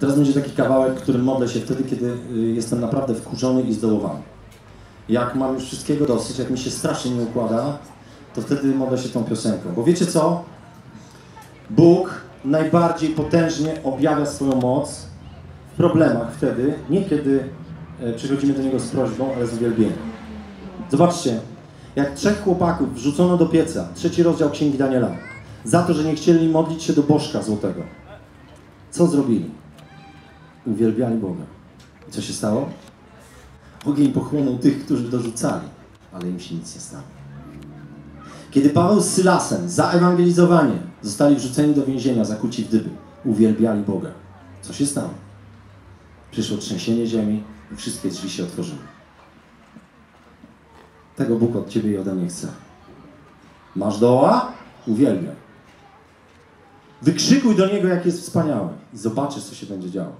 Teraz będzie taki kawałek, którym modlę się wtedy, kiedy y, jestem naprawdę wkurzony i zdołowany. Jak mam już wszystkiego dosyć, jak mi się strasznie nie układa, to wtedy modlę się tą piosenką. Bo wiecie co? Bóg najbardziej potężnie objawia swoją moc w problemach wtedy, nie kiedy e, przychodzimy do Niego z prośbą, ale z uwielbieniem. Zobaczcie, jak trzech chłopaków wrzucono do pieca, trzeci rozdział Księgi Daniela, za to, że nie chcieli modlić się do Bożka Złotego. Co zrobili? Uwielbiali Boga. I co się stało? Ogień pochłonął tych, którzy dorzucali, ale im się nic nie stało. Kiedy Paweł z Sylasem za ewangelizowanie zostali wrzuceni do więzienia, zakuci w dyby, uwielbiali Boga. Co się stało? Przyszło trzęsienie ziemi i wszystkie drzwi się otworzyły. Tego Bóg od Ciebie i ode mnie chce. Masz doła? Uwielbiaj. Wykrzykuj do Niego, jak jest wspaniały i zobaczysz, co się będzie działo.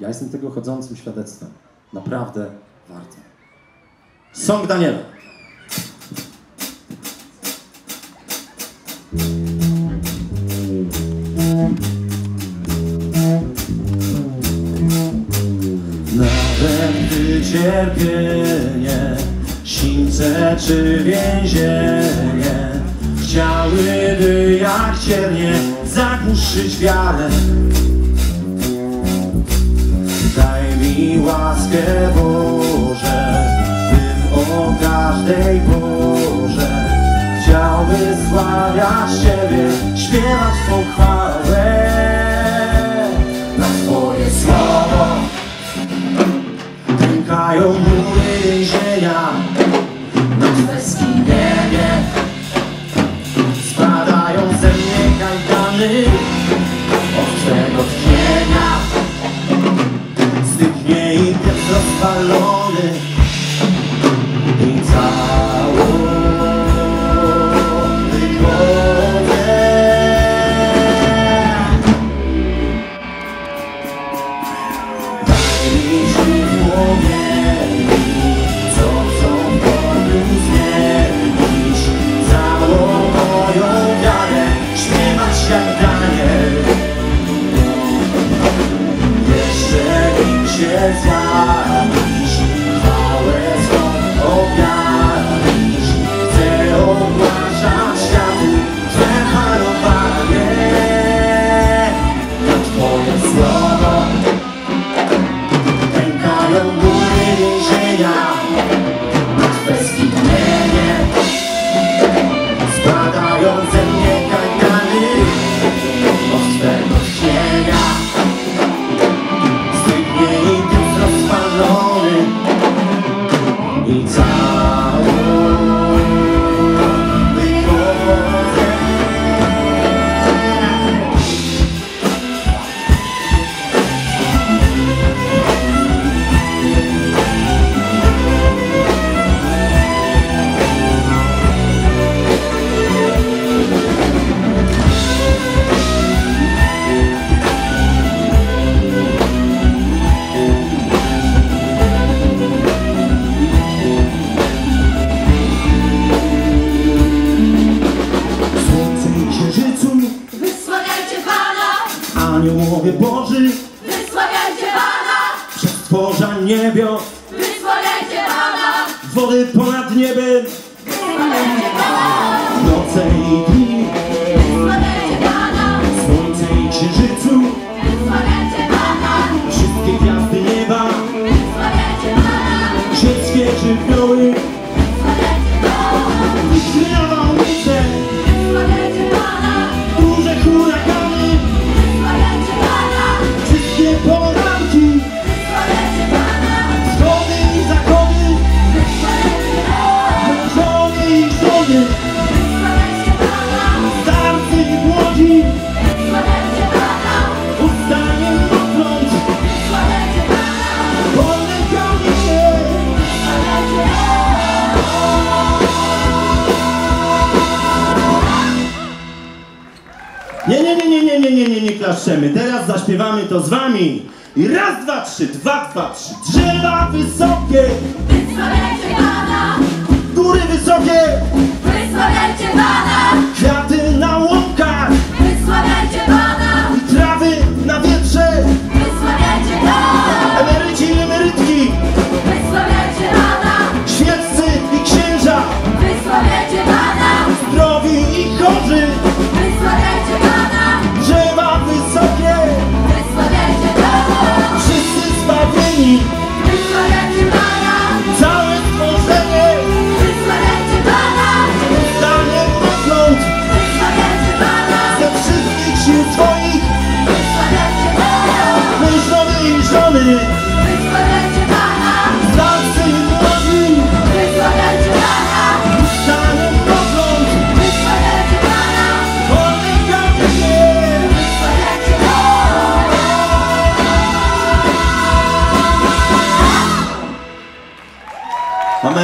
Ja jestem tego chodzącym świadectwem. Naprawdę warto. Sąg Daniela. Nawet cierpienie, sińce czy więzienie Chciałyby jak ciernie zagłuszyć wiarę łaskę Boże, bym o każdej porze. Chciałby sławiać Ciebie, śpiewać Twą chwałę. Na Twoje słowo Pękają mury więzienia Na Twe skinienie pallone. 할렐루야. Aniołowie Boży, Wysławiajcie Pana! przez stworza niebios, Wysławiajcie Pana! wody ponad niebem, Wysławiajcie Pana! noce i dni, Nie, nie, nie, nie, nie, nie, nie, nie, nie klaszczemy. Teraz zaśpiewamy to z wami. I raz, dwa, trzy, dwa, dwa, trzy. Drzewa wysokie, wysokie, 我们